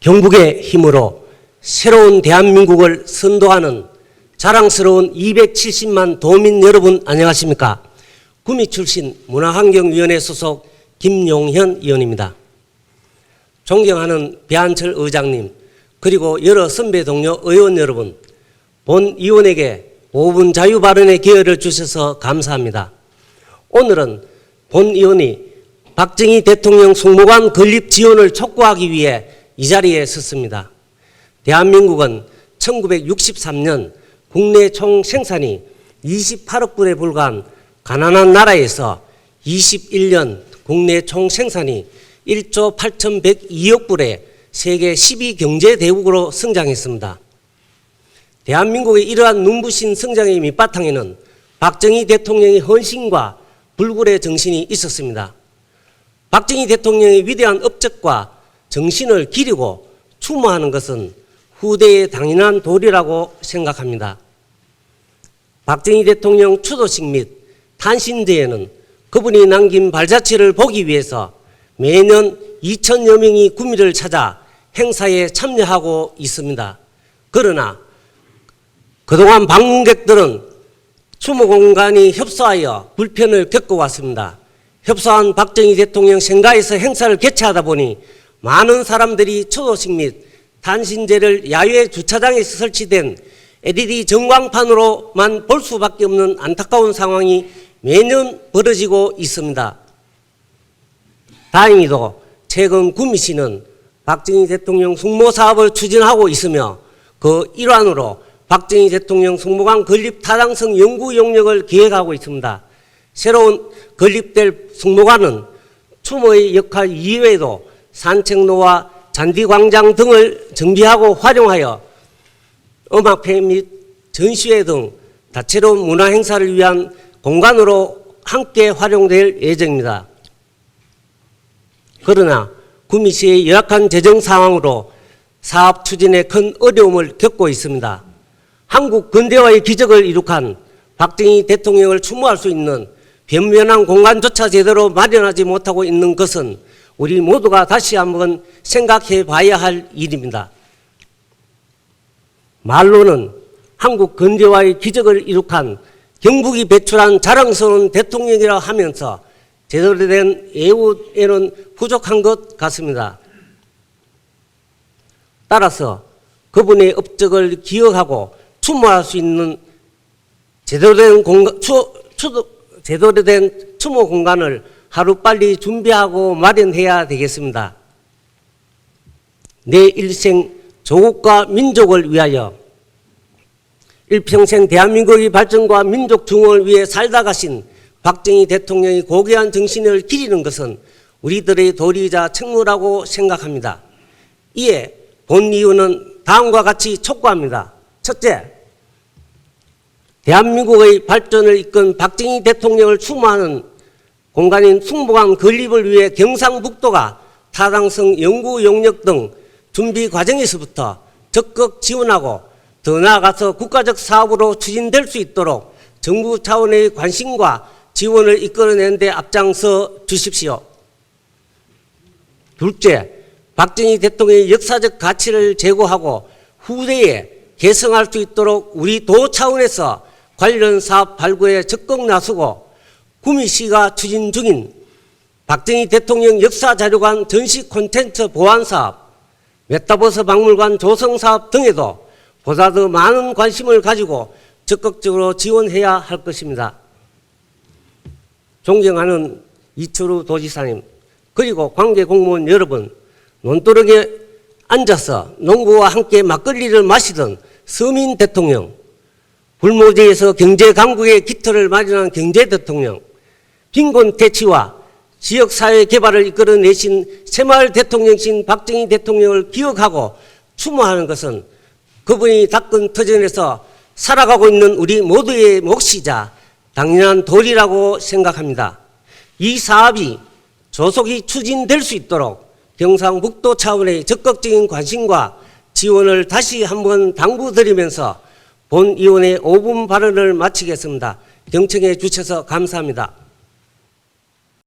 경북의 힘으로 새로운 대한민국을 선도하는 자랑스러운 270만 도민 여러분 안녕하십니까? 구미 출신 문화환경위원회 소속 김용현 의원입니다. 존경하는 배한철 의장님 그리고 여러 선배 동료 의원 여러분 본 의원에게 5분 자유 발언의 기회를 주셔서 감사합니다. 오늘은 본 의원이 박정희 대통령 송무관 건립 지원을 촉구하기 위해 이 자리에 섰습니다. 대한민국은 1963년 국내 총 생산이 28억 불에 불과한 가난한 나라에서 21년 국내 총 생산이 1조 8,102억 불에 세계 10위 경제 대국으로 성장했습니다. 대한민국의 이러한 눈부신 성장의 밑바탕에는 박정희 대통령의 헌신과 불굴의 정신이 있었습니다. 박정희 대통령의 위대한 업적과 정신을 기리고 추모하는 것은 후대의 당연한 도리라고 생각합니다. 박정희 대통령 추도식 및 탄신대에는 그분이 남긴 발자취를 보기 위해서 매년 2천여 명이 구미를 찾아 행사에 참여하고 있습니다. 그러나 그동안 방문객들은 추모 공간이 협소하여 불편을 겪어왔습니다. 협소한 박정희 대통령 생가에서 행사를 개최하다 보니 많은 사람들이 추도식 및 단신제를 야외 주차장에 설치된 LED 전광판으로만 볼 수밖에 없는 안타까운 상황이 매년 벌어지고 있습니다. 다행히도 최근 구미시는 박정희 대통령 숙모 사업을 추진하고 있으며 그 일환으로 박정희 대통령 숙모관 건립 타당성 연구 용역을 계획하고 있습니다. 새로운 건립될 숙모관은 추모의 역할 이외에도 산책로와 잔디광장 등을 정비하고 활용하여 음악회 및 전시회 등 다채로운 문화 행사를 위한 공간으로 함께 활용될 예정입니다. 그러나 구미시의 열악한 재정 상황으로 사업 추진에 큰 어려움을 겪고 있습니다. 한국 근대화의 기적을 이룩한 박정희 대통령을 추모할 수 있는 변변한 공간조차 제대로 마련하지 못하고 있는 것은 우리 모두가 다시 한번 생각해 봐야 할 일입니다. 말로는 한국 근대화의 기적을 이룩한 경북이 배출한 자랑스러운 대통령이라 하면서 제대로 된 예우에는 부족한 것 같습니다. 따라서 그분의 업적을 기억하고 추모할 수 있는 제대로 된 공간, 추, 추, 제대로 된 추모 공간을 하루빨리 준비하고 마련해야 되겠습니다. 내 일생 조국과 민족을 위하여 일평생 대한민국의 발전과 민족 중흥을 위해 살다 가신 박정희 대통령의 고귀한 정신을 기리는 것은 우리들의 도리이자 책무라고 생각합니다. 이에 본 이유는 다음과 같이 촉구합니다. 첫째, 대한민국의 발전을 이끈 박정희 대통령을 추모하는 공간인 숙모강 건립을 위해 경상북도가 타당성 연구 용역 등 준비 과정에서부터 적극 지원하고 더 나아가서 국가적 사업으로 추진될 수 있도록 정부 차원의 관심과 지원을 이끌어내는 데 앞장서 주십시오. 둘째, 박정희 대통령의 역사적 가치를 제고하고 후대에 계승할 수 있도록 우리 도 차원에서 관련 사업 발굴에 적극 나서고 구미시가 추진 중인 박정희 대통령 역사자료관 전시 콘텐츠 보완 사업, 메타버스 박물관 조성 사업 등에도 보다 더 많은 관심을 가지고 적극적으로 지원해야 할 것입니다. 존경하는 이철우 도지사님 그리고 관계 공무원 여러분 논두렁에 앉아서 농부와 함께 막걸리를 마시던 서민 대통령 불모지에서 경제 강국의 기틀을 마련한 경제 대통령 빈곤 퇴치와 지역사회 개발을 이끌어내신 새마을 대통령신 박정희 대통령을 기억하고 추모하는 것은 그분이 닦은 터전에서 살아가고 있는 우리 모두의 몫이자 당연한 도리라고 생각합니다. 이 사업이 조속히 추진될 수 있도록 경상북도 차원의 적극적인 관심과 지원을 다시 한번 당부드리면서 본 의원의 5분 발언을 마치겠습니다. 경청해 주셔서 감사합니다.